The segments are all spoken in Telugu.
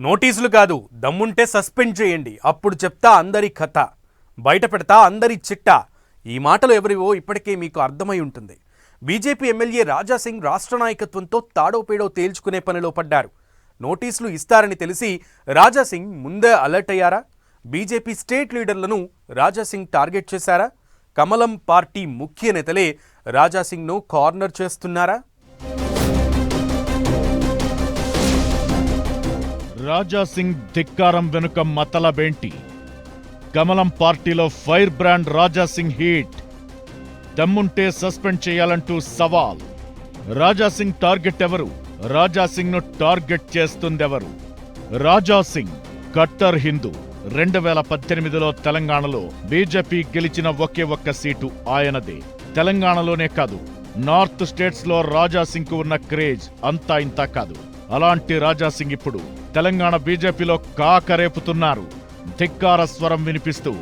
నోటీసులు కాదు దమ్ముంటే సస్పెండ్ చేయండి. అప్పుడు చెప్తా అందరి కథ. బయట పెడతా అందరి చిట్టా. ఈ మాటలు ఎవరివో ఇప్పటికే మీకు అర్థమై ఉంటుంది. బీజేపీ ఎమ్మెల్యే రాజా సింగ్ రాష్ట్ర నాయకత్వంతో తాడోపేడో తేల్చుకునే పనిలో పడ్డారు. నోటీసులు ఇస్తారని తెలిసి రాజా సింగ్ ముందే అలర్ట్ అయ్యారా? బీజేపీ స్టేట్ లీడర్లను రాజా సింగ్ టార్గెట్ చేశారా? కమలం పార్టీ ముఖ్య నేతలే రాజా సింగ్ను కార్నర్ చేస్తున్నారా? రాజా సింగ్ ధిక్కారం వెనుక మతలబేంటి? కమలం పార్టీలో fire brand Raja Singh heat. దమ్ముంటే సస్పెండ్ చేయాలంటూ సవాల్. రాజా సింగ్ టార్గెట్ ఎవరు? రాజా టార్గెట్ చేస్తుందెవరు? రాజా సింగ్ కట్టర్ హిందూ. రెండు వేల పద్దెనిమిదిలో తెలంగాణలో బీజేపీ గెలిచిన ఒకే ఒక్క సీటు ఆయనదే. తెలంగాణలోనే కాదు నార్త్ స్టేట్స్లో రాజాసింగ్కు రాజా ఉన్న క్రేజ్ అంతా ఇంతా కాదు. అలాంటి రాజా సింగ్ ఇప్పుడు తెలంగాణ బీజేపీలో కాకరేపుతున్నారు. ధిక్కార స్వరం వినిపిస్తూ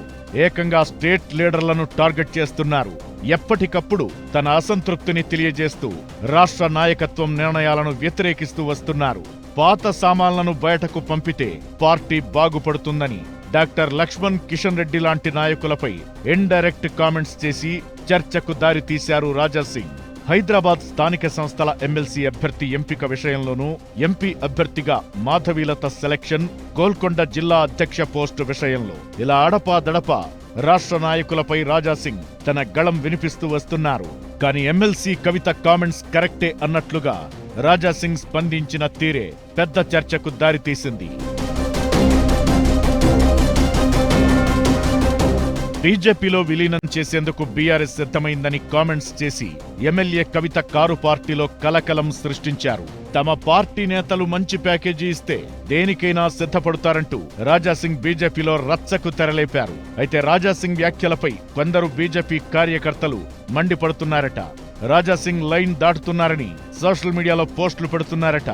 ఏకంగా స్టేట్ లీడర్లను టార్గెట్ చేస్తున్నారు. ఎప్పటికప్పుడు తన అసంతృప్తిని తెలియజేస్తూ రాష్ట్ర నాయకత్వం నిర్ణయాలను వ్యతిరేకిస్తూ వస్తున్నారు. పాత సామాన్లను బయటకు పంపితే పార్టీ బాగుపడుతుందని డాక్టర్ లక్ష్మణ్ కిషన్ రెడ్డి లాంటి నాయకులపై ఇండైరెక్ట్ కామెంట్స్ చేసి చర్చకు దారి తీశారు రాజా సింగ్ హైదరాబాద్ స్థానిక సంస్థల ఎమ్మెల్సీ అభ్యర్థి ఎంపిక విషయంలోనూ ఎంపీ అభ్యర్థిగా మాధవీలత సెలక్షన్ గోల్కొండ జిల్లా అధ్యక్ష పోస్టు విషయంలో ఇలా అడపా దడపా రాష్ట్ర నాయకులపై రాజా సింగ్ తన గళం వినిపిస్తూ వస్తున్నారు. కానీ ఎమ్మెల్సీ కవిత కామెంట్స్ కరెక్టే అన్నట్లుగా రాజా సింగ్ స్పందించిన తీరే పెద్ద చర్చకు దారితీసింది. బీజేపీలో విలీనం చేసేందుకు బీఆర్ఎస్ సిద్ధమైందని కామెంట్స్ చేసి ఎమ్మెల్యే కవిత కారు పార్టీలో కలకలం సృష్టించారు. తమ పార్టీ నేతలు మంచి ప్యాకేజీ ఇస్తే దేనికైనా సిద్ధపడతారంటూ రాజాసింగ్ బీజేపీలో రచ్చకు తెరలేపారు. అయితే రాజాసింగ్ వ్యాఖ్యలపై కొందరు బీజేపీ కార్యకర్తలు మండిపడుతున్నారట. రాజాసింగ్ లైన్ దాటుతున్నారని సోషల్ మీడియాలో పోస్టులు పెడుతున్నారట.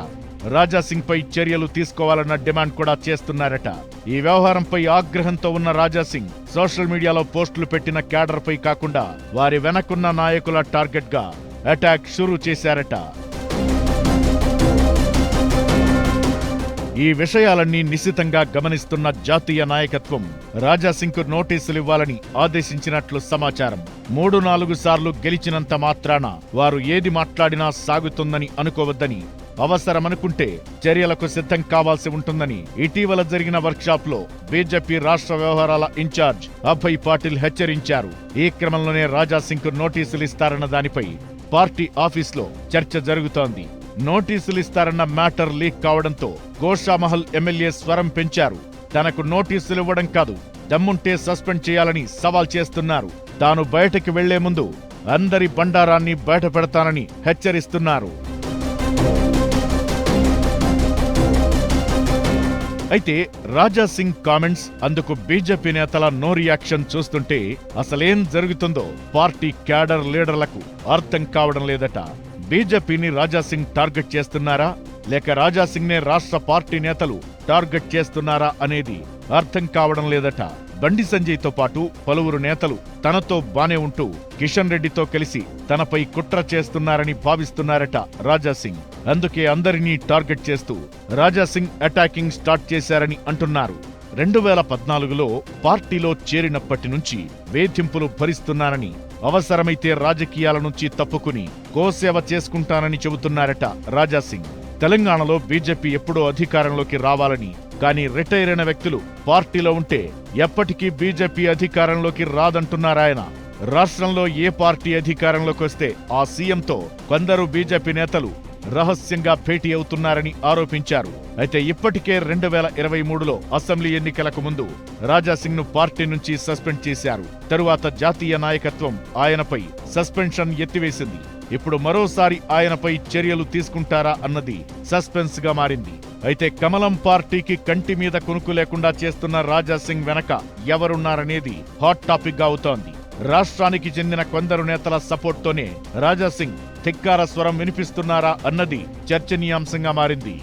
రాజా సింగ్ పై చర్యలు తీసుకోవాలన్న డిమాండ్ కూడా చేస్తున్నారట. ఈ వ్యవహారంపై ఆగ్రహంతో ఉన్న రాజా సింగ్ సోషల్ మీడియాలో పోస్టులు పెట్టిన క్యాడర్పై కాకుండా వారి వెనకున్న నాయకుల టార్గెట్గా అటాక్ షురూ చేశారట. ఈ విషయాలన్నీ నిశితంగా గమనిస్తున్న జాతీయ నాయకత్వం రాజాసింగ్కు నోటీసులు ఇవ్వాలని ఆదేశించినట్లు సమాచారం. మూడు నాలుగు సార్లు గెలిచినంత మాత్రాన వారు ఏది మాట్లాడినా సాగుతుందని అనుకోవద్దని అవసరమనుకుంటే చర్యలకు సిద్ధం కావాల్సి ఉంటుందని ఇటీవల జరిగిన వర్క్షాప్లో బీజేపీ రాష్ట్ర వ్యవహారాల ఇన్ఛార్జ్ అభయ్ పాటిల్ హెచ్చరించారు. ఈ క్రమంలోనే రాజాసింగ్కు నోటీసులు ఇస్తారన్న దానిపై పార్టీ ఆఫీస్లో చర్చ జరుగుతోంది. నోటీసులు ఇస్తారన్న మ్యాటర్ లీక్ కావడంతో గోషామహల్ ఎమ్మెల్యే స్వరం పెంచారు. తనకు నోటీసులు ఇవ్వడం కాదు దమ్ముంటే సస్పెండ్ చేయాలని సవాల్ చేస్తున్నారు. తాను బయటకు వెళ్ళే ముందు అందరి బండారాన్ని బయట పెడతానని హెచ్చరిస్తున్నారు. అయితే రాజా సింగ్ కామెంట్స్ అందుకు బీజేపీ నేతల నో రియాక్షన్ చూస్తుంటే అసలేం జరుగుతుందో పార్టీ క్యాడర్ లీడర్లకు అర్థం కావడం లేదట. బీజేపీని రాజా సింగ్ టార్గెట్ చేస్తున్నారా? లేక రాజా సింగ్ నే రాష్ట్ర పార్టీ నేతలు టార్గెట్ చేస్తున్నారా అనేది అర్థం కావడం లేదట. బండి సంజయ్తో పాటు పలువురు నేతలు తనతో బానే ఉంటూ కిషన్ రెడ్డితో కలిసి తనపై కుట్ర చేస్తున్నారని భావిస్తున్నారట రాజా సింగ్. అందుకే అందరినీ టార్గెట్ చేస్తూ రాజా సింగ్ అటాకింగ్ స్టార్ట్ చేశారని అంటున్నారు. రెండు వేల పద్నాలుగులో పార్టీలో చేరినప్పటి నుంచి వేధింపులు భరిస్తున్నారని అవసరమైతే రాజకీయాల నుంచి తప్పుకుని గోసేవ చేసుకుంటానని చెబుతున్నారట రాజా సింగ్. తెలంగాణలో బీజేపీ ఎప్పుడో అధికారంలోకి రావాలని కానీ రిటైర్ అయిన వ్యక్తులు పార్టీలో ఉంటే ఎప్పటికీ బీజేపీ అధికారంలోకి రాదంటున్నారాయన. రాష్ట్రంలో ఏ పార్టీ అధికారంలోకి వస్తే ఆ సీఎంతో కొందరు బీజేపీ నేతలు రహస్యంగా భేటీ అవుతున్నారని ఆరోపించారు. అయితే ఇప్పటికే రెండు వేల ఇరవై మూడులో అసెంబ్లీ ఎన్నికలకు ముందు రాజాసింగ్ను పార్టీ నుంచి సస్పెండ్ చేశారు. తరువాత జాతీయ నాయకత్వం ఆయనపై సస్పెన్షన్ ఎత్తివేసింది. ఇప్పుడు మరోసారి ఆయనపై చర్యలు తీసుకుంటారా అన్నది సస్పెన్స్గా మారింది. అయితే కమలం పార్టీకి కంటి మీద కొనుక్కు లేకుండా చేస్తున్న రాజా సింగ్ వెనక ఎవరున్నారనేది హాట్ టాపిక్గా అవుతోంది. రాష్ట్రానికి చెందిన కొందరు నేతల సపోర్ట్తోనే రాజా సింగ్ ధిక్కార స్వరం వినిపిస్తున్నారా అన్నది చర్చనీయాంశంగా మారింది.